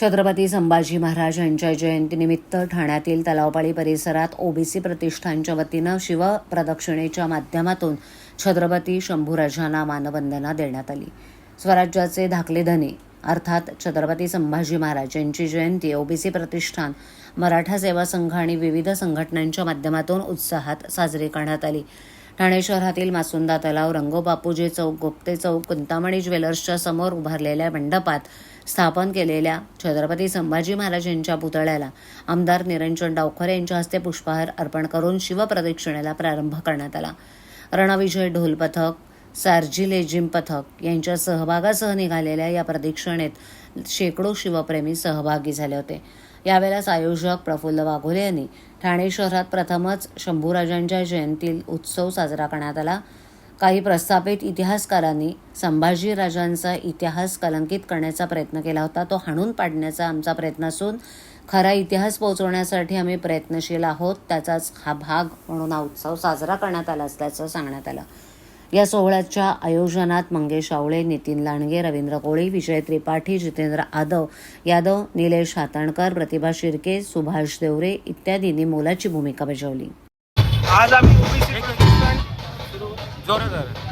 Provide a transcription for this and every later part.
छत्रपती संभाजी महाराज यांच्या जयंतीनिमित्त ठाण्यातील तलावपाळी परिसरात ओबीसी प्रतिष्ठानच्या वतीनं शिवप्रदक्षिणेच्या माध्यमातून छत्रपती शंभूराजांना मानवंदना देण्यात आली. स्वराज्याचे धाकले धने अर्थात छत्रपती संभाजी महाराज यांची जयंती ओबीसी प्रतिष्ठान मराठा सेवा संघ आणि विविध संघटनांच्या माध्यमातून उत्साहात साजरी करण्यात आली. ठाणे शहरातील मासुंदा तलाव रंगोबापूजी चौक गुप्ते चौक कुंतामणी ज्वेलर्सच्या समोर उभारलेल्या मंडपात स्थापन केलेल्या छत्रपती संभाजी महाराज यांच्या पुतळ्याला आमदार निरंजन डावखरे यांच्या हस्ते पुष्पहार अर्पण करून शिवप्रदक्षिणेला प्रारंभ करण्यात आला. रणविजय ढोल पथक सार्जी लेझिम पथक यांच्या सहभागासह निघालेल्या या प्रदक्षिणेत शेकडो शिवप्रेमी सहभागी झाले होते. यावेळेस आयोजक प्रफुल्ल वाघोले यांनी ठाणे शहरात प्रथमच शंभूराजांच्या जयंती उत्सव साजरा करण्यात आला. काही प्रस्थापित इतिहासकारांनी संभाजी राजांचा इतिहास कलंकित करण्याचा प्रयत्न केला होता. तो हाणून पाडण्याचा आमचा प्रयत्न असून खरा इतिहास पोहोचवण्यासाठी आम्ही प्रयत्नशील आहोत. त्याचाच हा भाग म्हणून हा उत्सव साजरा करण्यात आला असल्याचं सांगण्यात आलं. या सोहळ्याच्या आयोजनात मंगेश आवळे नितीन लांडगे रवींद्र कोळी विजय त्रिपाठी जितेंद्र आदव यादव निलेश हाताणकर प्रतिभा शिर्के सुभाष देवरे इत्यादींनी मोलाची भूमिका बजावली. आज आम्ही प्रतिष्ठान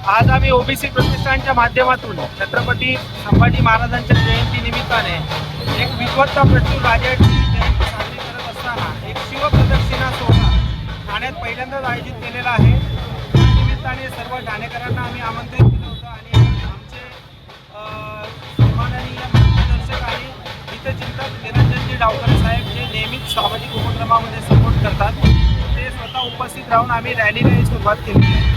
आज आम्ही ओबीसी प्रतिष्ठानच्या माध्यमातून छत्रपती संभाजी महाराजांच्या जयंती निमित्ताने एक विद्वत्ता प्रचूर राजाची जयंती साजरी करत असताना एक शिवप्रदक्षिणा सोहळा ठाण्यात पहिल्यांदाच आयोजित केलेला आहे. निमित्ताने सर्व ठाणेकरांना आम्ही आमंत्रित केलं होतं आणि आमचे सन्माननीय मार्गदर्शक आणि हितचिंतक निरंजनजी डावकर साहेब जे नेहमीच सामाजिक उपक्रमामध्ये सपोर्ट करतात ते स्वतः उपस्थित राहून आम्ही रॅलीला सुरुवात केली. आहे